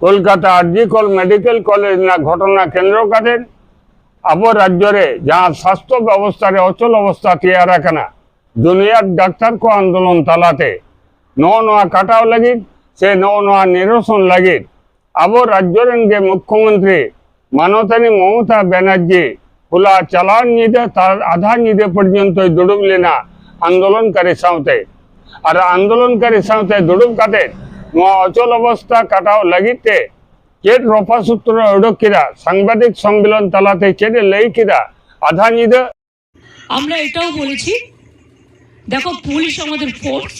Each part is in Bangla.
কলকাতা আরজিকল মেডিকেল কলেজ না ঘটনা কেন্দ্র কাটেন আবো রাজ্যরে যাহার স্বাস্থ্য ব্যবস্থার অচল অবস্থা তিয়ারা কানা দুনিয়ার ডাক্তার কো আন্দোলন তালাতে। নয়া কাটাও লাগি সে নয়া নিরসন লাগি আবো রাজ্যরেন যে মুখ্যমন্ত্রী মানতানি মমতা ব্যানার্জি খোলা চালান নিদে, তার আধা নিদে পর্যন্ত দুড়ুবলি না আন্দোলনকারী সাথে আর আন্দোলনকারী সাথে দুড়ুব কাতে অচল অবস্থা কাটাও লাগিতে। চেট রফা সূত্র উডকিরা সাংবাদিক সম্মেলন তালাতে চেটে লেইকিরা আধা নিদে। আমরা এটাও বলেছি, দেখো পুলিশ আমাদের ফোর্স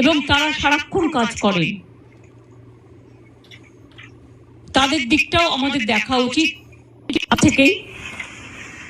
এবং তারা সারাক্ষণ কাজ করেন। তাদের দিকটাও আমাদের দেখা উচিত। থেকেই,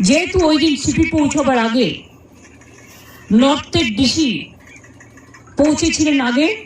যেহেতু ওই দিন সিপি পৌঁছবার আগে, নর্থের ডিসি পৌঁছেছিলেন আগে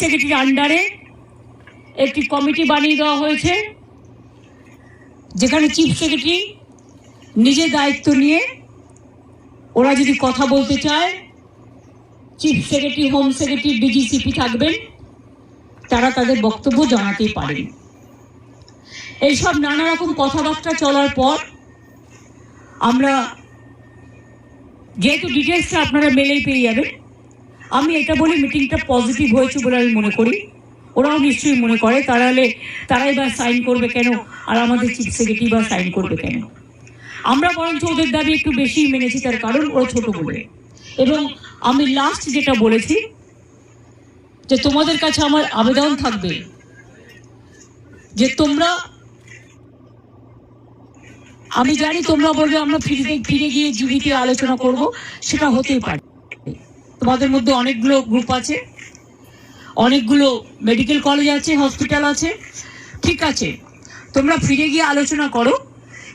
সেক্রেটারির আন্ডারে একটি কমিটি বানিয়ে দেওয়া হয়েছে, যেখানে চিফ সেক্রেটারি নিজে দায়িত্ব নিয়ে ওরা যদি কথা বলতে চায় chief secretary home secretary DGCP থাকবেন, তারা তাদের বক্তব্য জানাতেই পারেন। এইসব নানা রকম কথাবার্তা চলার পর আমরা যেহেতু ডিটেলসটা আপনারা মেলেই পেয়ে যাবেন আমি এটা বলি মিটিংটা পজিটিভ হয়েছে বলে আমি মনে করি। ওরাও নিশ্চয়ই মনে করে তারা হলে তারাই বা সাইন করবে কেন? আর আমাদের চিফ সেক্রেটারি বা সাইন করবে কেন? আমরা বরঞ্চ ওদের দাবি একটু বেশি মেনেছি, তার কারণ ওরা ছোট বলে। এবং আমি লাস্ট যেটা বলেছি, যে তোমাদের কাছে আমার আবেদন থাকবে, যে তোমরা, আমি জানি তোমরা বলবে আমরা ফিরে ফিরে গিয়ে জীবিতে আলোচনা করব, সেটা হতেই পারে। তোমাদের মধ্যে অনেকগুলো গ্রুপ আছে, অনেকগুলো মেডিকেল কলেজ আছে হসপিটাল আছে, ঠিক আছে। তোমরা ফিরে গিয়ে আলোচনা করো,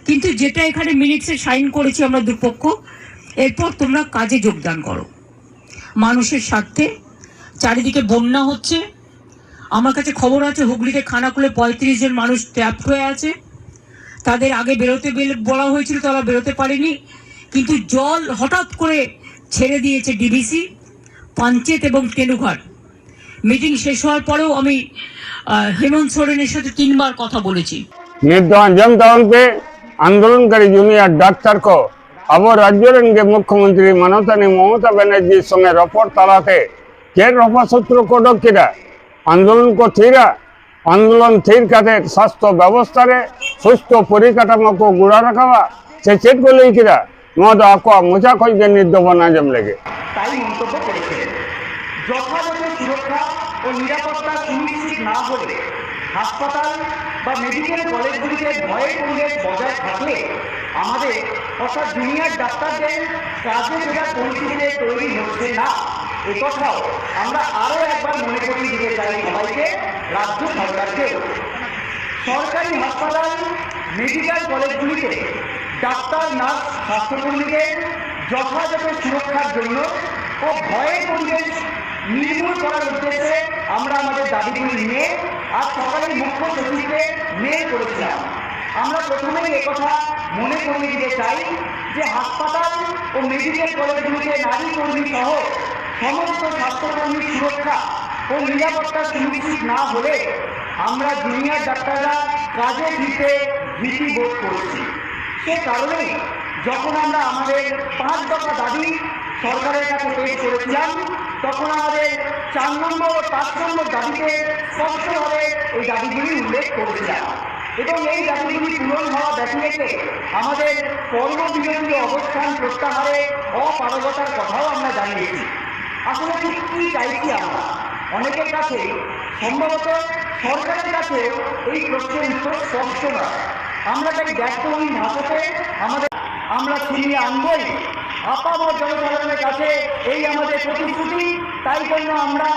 কিন্তু যেটা এখানে মিনিটসে সাইন করেছি আমরা দুপক্ষ, এরপর তোমরা কাজে যোগদান করো। মানুষের স্বার্থে, চারিদিকে বন্যা হচ্ছে। আমার কাছে খবর আছে, হুগলিতে খানাকুলে পঁয়ত্রিশ জন মানুষ ট্র্যাপ হয়ে আছে। তাদের আগে বেরোতে বলা হয়েছিল, তারা বেরোতে পারেনি। কিন্তু জল হঠাৎ করে ছেড়ে দিয়েছে ডিবিসি পাঞ্চেত এবং তেনুঘাট মিটিং শেষ হওয়ার পরেও আমি আহ, হেমন্ত সোরেনের সাথে তিনবার কথা বলেছি निर्दोष जनताओं पे आंदोलनकारी जूनियर डॉक्टर को अब राज्य के मुख्यमंत्री मनोतनी ममता बनर्जी संगे रफर तलाते के रफा सूत्र को डकिरा आंदोलन को थीरा आंदोलन थीर काते स्वास्थ्य व्यवस्था रे सुस्थ परिकाठामो को गुड़ा মদ অকমোচা কইকে নির্দপনা জমলেগে তাই মন্তব্য করেছিলেন যথাযথ সুরক্ষা ও নিরাপত্তা সুনিশ্চিত না হলে হাসপাতাল বা মেডিকেল কলেজগুলিতে ভয়ের পরিবেশ বজায় থাকলে আমাদের অর্থাৎ জুনিয়র ডাক্তারদের কাজে ফেরার পরিস্থিতিতে তৈরি হচ্ছে না। এ কথাও আমরা আরও একবার মনে করিয়ে দিতে চাই সবাইকে, রাজ্য সরকারকে সরকারি হাসপাতাল, মেডিকেল কলেজগুলিতে ডাক্তার, নার্স, স্বাস্থ্যকর্মীদের যথাযথ সুরক্ষার জন্য ও ভয়ের পরিবেশ নির্মূল করার উদ্দেশ্যে আমরা আমাদের দাবিগুলি নিয়ে আজ সকালে মুখ্য সচিবকে মেল করেছিলাম। আমরা প্রথমেই একথা মনে করিয়ে দিতে চাই যে হাসপাতাল ও মেডিকেল কলেজগুলিতে নারী কর্মী সহ সমস্ত স্বাস্থ্যকর্মীর সুরক্ষা ও নিরাপত্তা সুনিশ্চিত না হলে আমরা জুনিয়র ডাক্তাররা কাজে ফিরতে ভীতি বোধ করছি। সে কারণেই যখন আমরা আমাদের পাঁচ দফা দাবি সরকারের কাছে পেশ করেছিলাম, তখন আমাদের চার নম্বর ও পাঁচ নম্বর দাবিতে স্পষ্টভাবে এই দাবিগুলি উল্লেখ করেছিলাম। এবং এই দাবিগুলি পূরণ হওয়া ব্যতিরেকে আমাদের কর্মবিরতি অবস্থান প্রত্যাহারে অপারগতার কথাও আমরা জানিয়েছি। আসলে ঠিক কী চাইছি আমরা? অনেকের কাছে সম্ভবত সরকারের কাছে এই প্রশ্নের উত্তর স্পষ্ট নয়। আমরা তাই ব্যর্থহীন ভাষাতে আমাদের আমরা ছিনিয়ে আনবই। আপাম জনসাধারণের কাছে এই আমাদের প্রতিশ্রুতি। তাই জন্য আমরা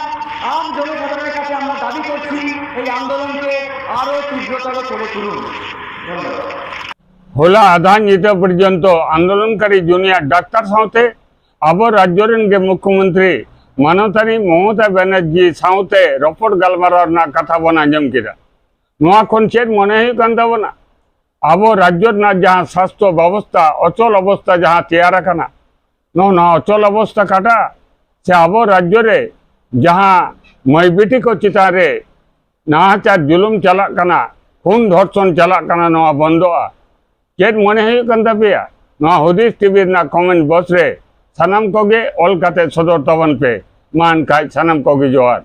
আম জনসাধারণের কাছে আমরা দাবি করছি, এই আন্দোলনকে আরও তীব্রতর করে তুলুন। ধন্যবাদ। হোলা আধাঙ্গিত পর্যন্ত আন্দোলনকারী জুনিয়র ডাক্তার সাথে আবার রাজ্যরেনকে মুখ্যমন্ত্রী মানতানি মমতা ব্যানার্জি সাথে রপট গালমার না কথা বনা জমকিরা নয় চেত মনে হয়ে কান তাবনা আবো রাজ্যর না যাহা স্বাস্থ্য ব্যবস্থা, অচল অবস্থা যাহা চেয়ারা খানা ন, না, অচল অবস্থা কাটা। সে আবো রাজ্যরে যাহা মৈবিটিক চিতারে নাহাচার জুলুম চালাক কানা খুন ধর্ষণ চালাক কানা নয়া বন্ধা চেত মনে হয়ে কান তাপিয়া নয়া হুদিস টিভি না কমেন্ট বসরে সানাম কগে অল কাতে সদর তবন পে। মান কাজ সানাম কগে জোয়ার।